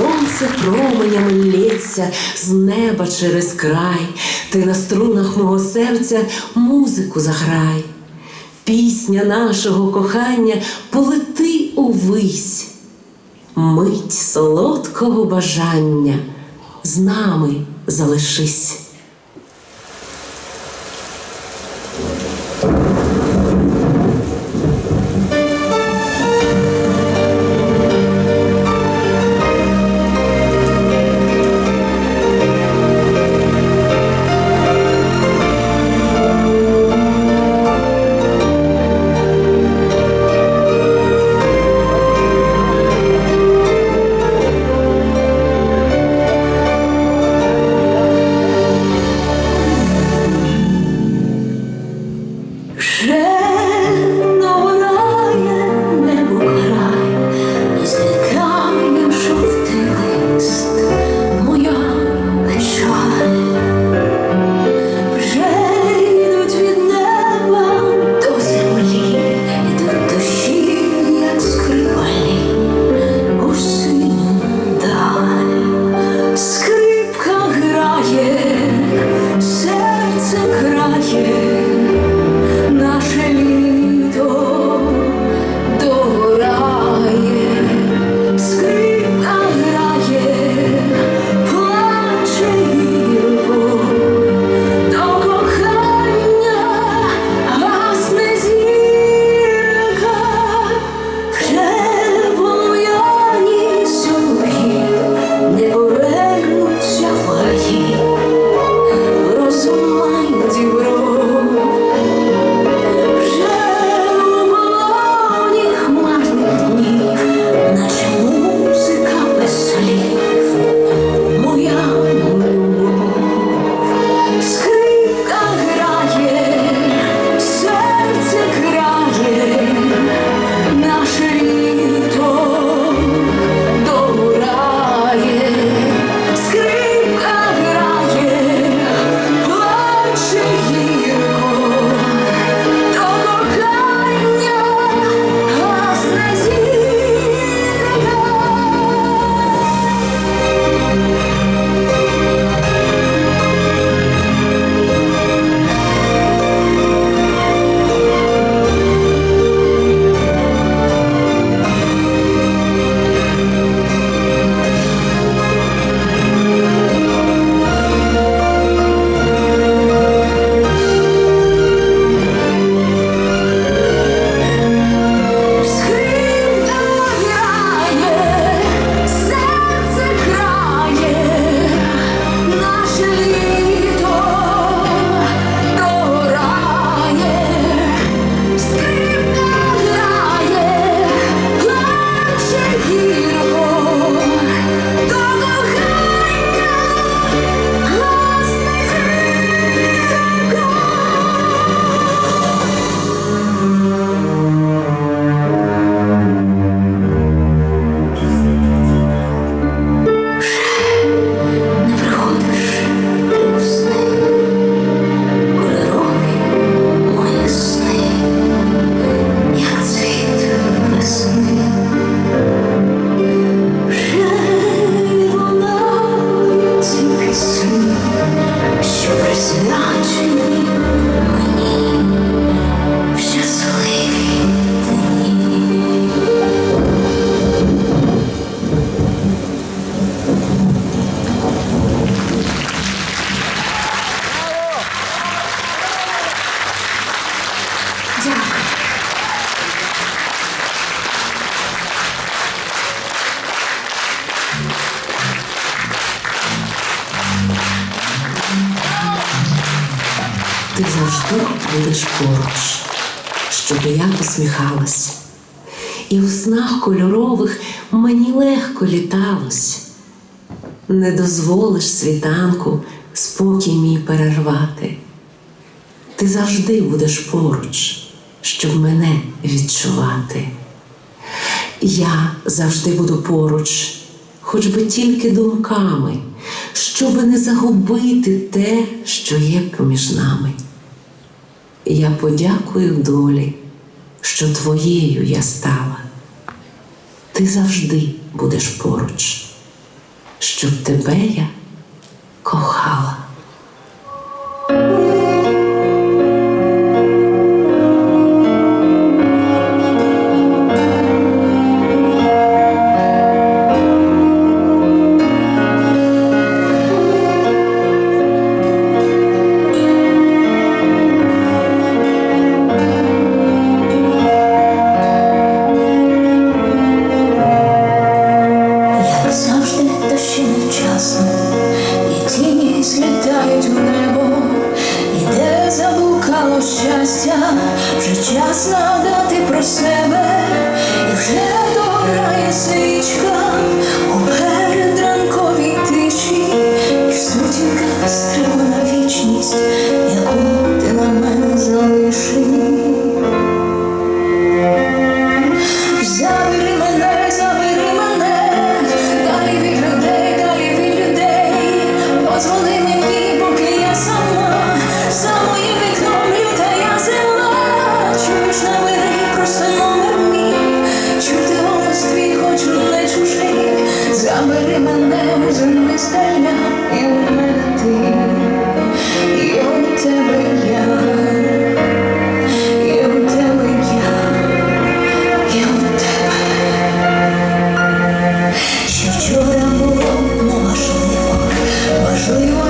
Сонце променям лється з неба через край, ти на струнах мого серця музику заграй. Пісня нашого кохання полети увись, мить солодкого бажання з нами залишись. Я. І у снах кольорових мені легко літалось. Не дозволиш світанку спокій мій перервати. Ти завжди будеш поруч, щоб мене відчувати. Я завжди буду поруч, хоч би тільки думками, щоби не загубити те, що є поміж нами. Я подякую долі, що твоєю я стала, ти завжди будеш поруч, щоб тебе я кохала.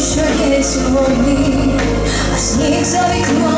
що є сьогодні, а сніг за вікном.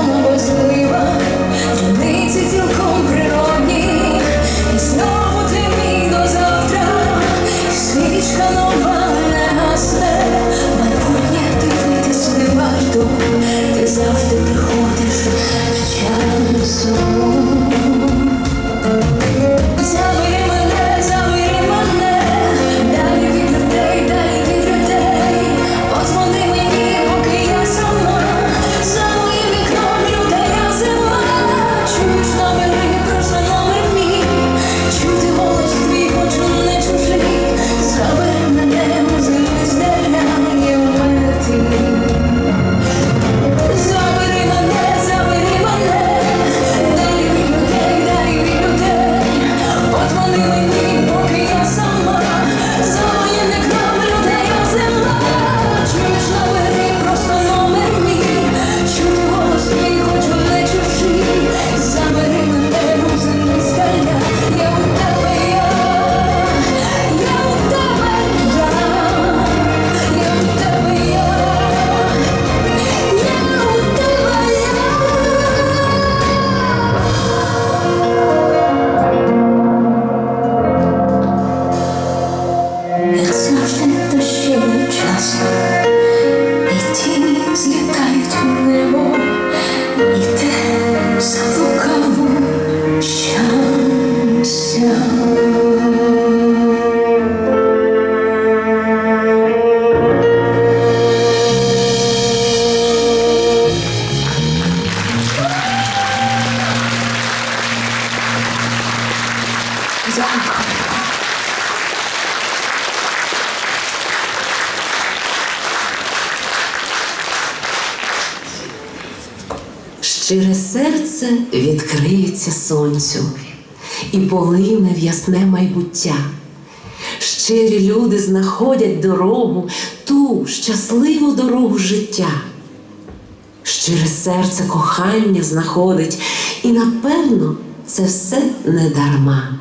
щире серце відкриється сонцю і полине в ясне майбуття. Щирі люди знаходять дорогу, ту щасливу дорогу життя. Щире серце кохання знаходить, і напевно це все не дарма.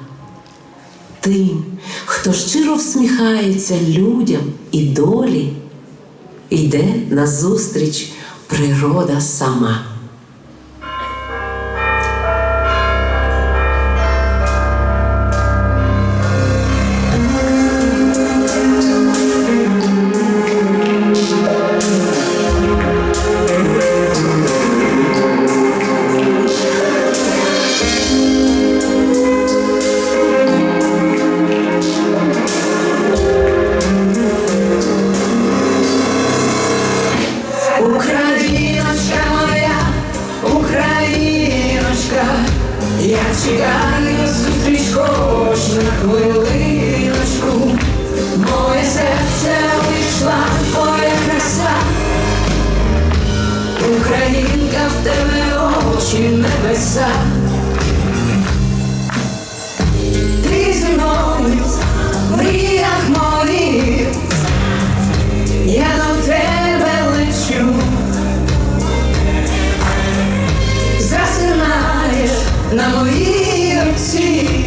Тим, хто щиро всміхається людям і долі, йде назустріч природа сама. серця. Ти зі мною в мріях моїх, я до тебе лечу, засинаєш на моїй руці.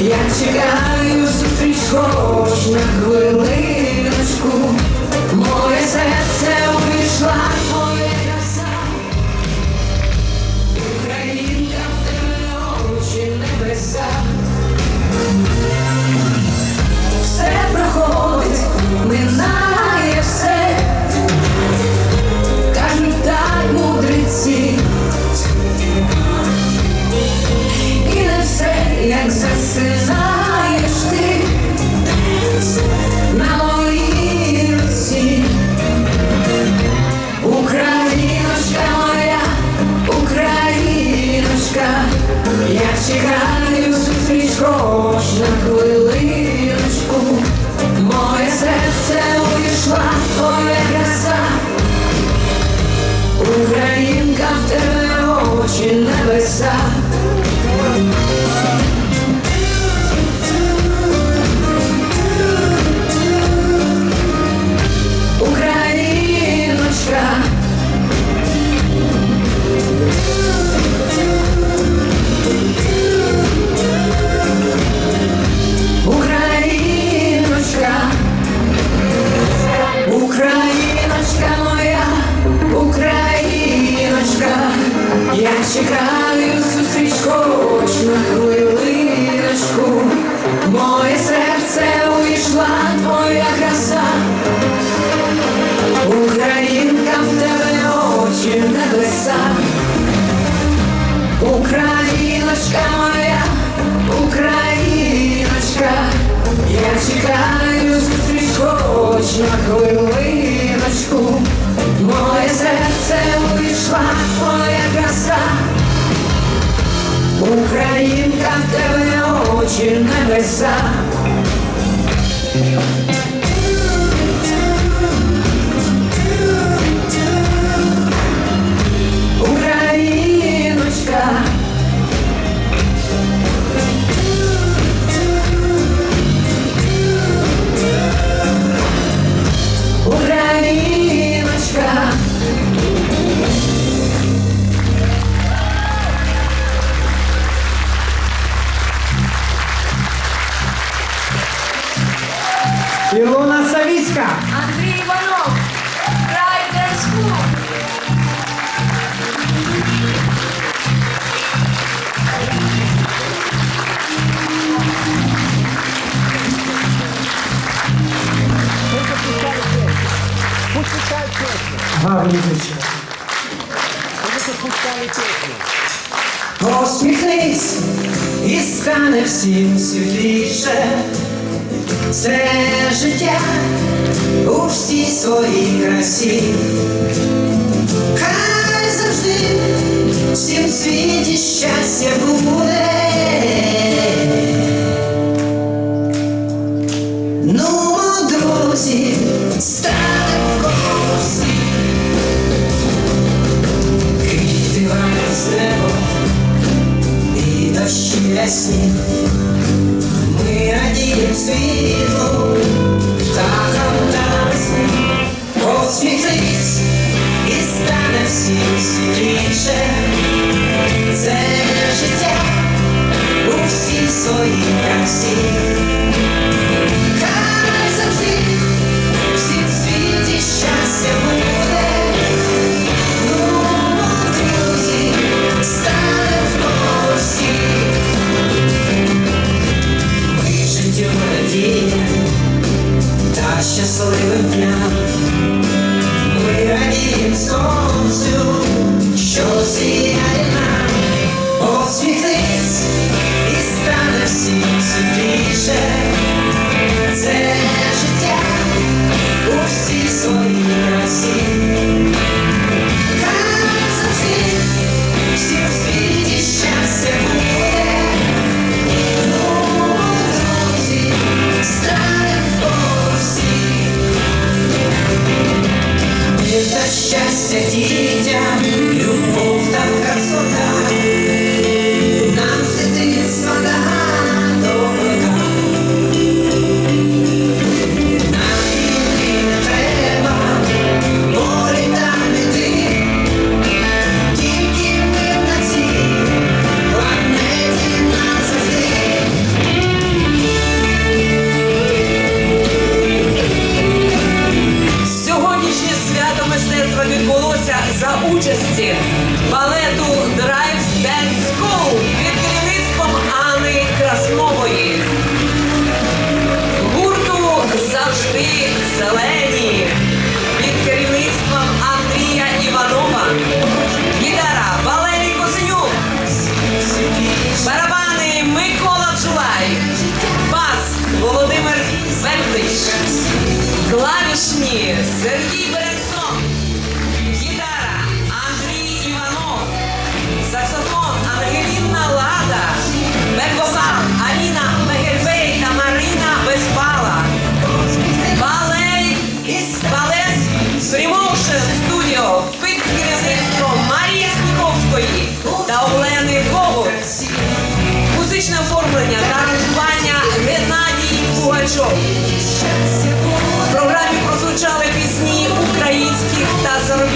Я чекаю зустріч хоч на хвилиночку. Моє серце увійшла твоя краса. Українка в тебе очі небеса. Чекаю зустріч хоч на хвилиночку. Моє серце увійшла твоя краса. Українка в тебе очі небеса. Україночка моя, Україночка, я чекаю зустріч хоч на хвилиночку. Українка в тебе очі небеса. Гарні дівчата. Посміхнись і стане всім світліше. Це життя у всій своїй красі. Хай завжди всім світі щастя буде. Ясні. Ми радіємо світлу, птахам та весні. Посміхнись і стане всім світліше. Це життя у всій своїй красі. Та щасливим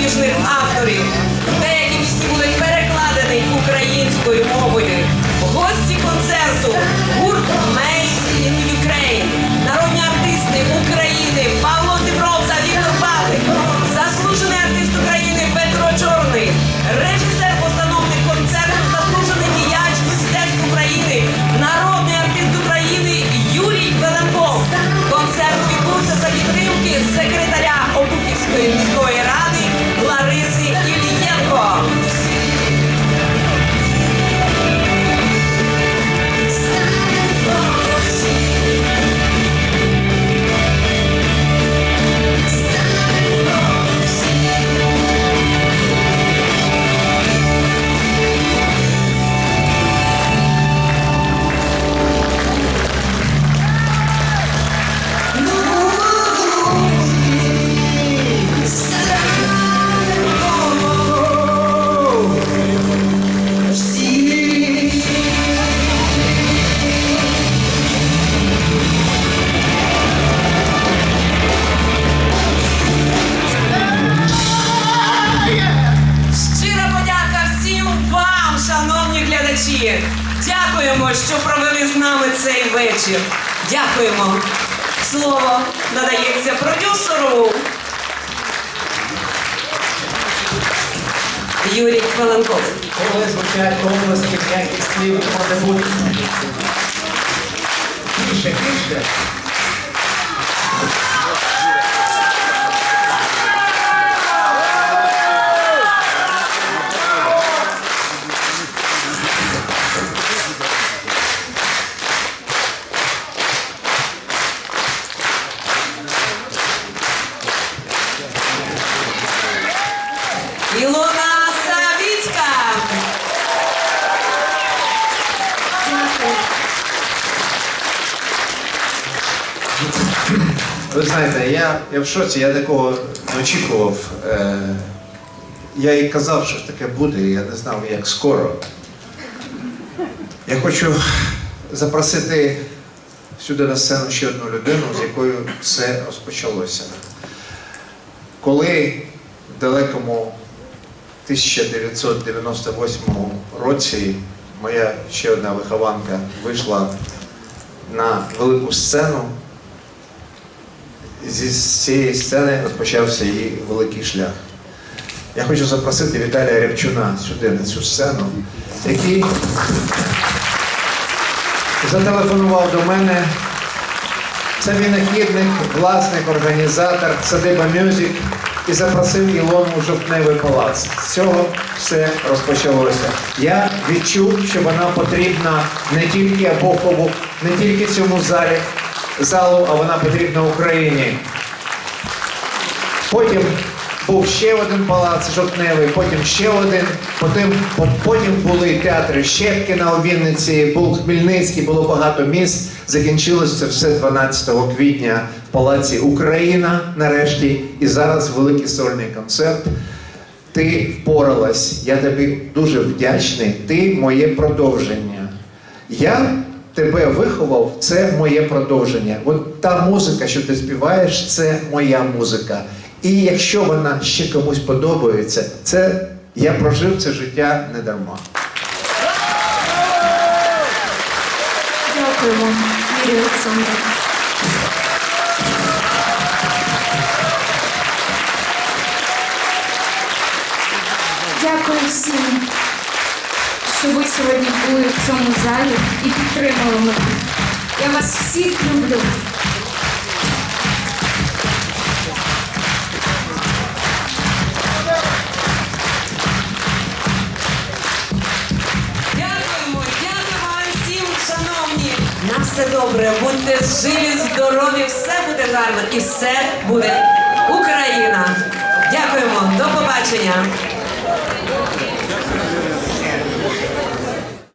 зарубіжних авторів. Глядачі. Дякуємо, що провели з нами цей вечір. Дякуємо. Слово надається продюсеру. Юрій Хваленков. Коли звучать обласки ніяких слів може бути. Тише, тише. Ілона Савіцька. Ви знаєте, я, я в шоці, я такого не очікував. Е, я їй казав, що таке буде, і я не знав, як скоро. Я хочу запросити сюди на сцену ще одну людину, з якою все розпочалося. Коли в далекому 1998 році моя ще одна вихованка вийшла на велику сцену, зі цієї сцени розпочався її великий шлях. Я хочу запросити Віталія Рябчуна сюди, на цю сцену, який зателефонував до мене. Це винахідник, власник, організатор Садиба Мюзик і запросив Ілону у жовтневий палац. З цього все розпочалося. Я відчув, що вона потрібна не тільки Абохову, не тільки цьому залі, залу, а вона потрібна Україні. Потім був ще один палац жовтневий, потім ще один. Потім, потім були театри Щепкіна у Вінниці, був Хмельницький, було багато міст. Закінчилося це все 12 квітня в палаці Україна нарешті. І зараз великий сольний концерт. Ти впоралась. Я тобі дуже вдячний. Ти моє продовження. Я тебе виховав, це моє продовження. От та музика, що ти співаєш, це моя музика. І якщо вона ще комусь подобається, це я прожив це життя не дарма. Дякуємо, Юрій Олександрович. Дякую всім, що ви сьогодні були в цьому залі і підтримали мене. Я вас всіх люблю. Все добре, будьте живі, здорові, все буде гарно і все буде Україна. Дякуємо, до побачення.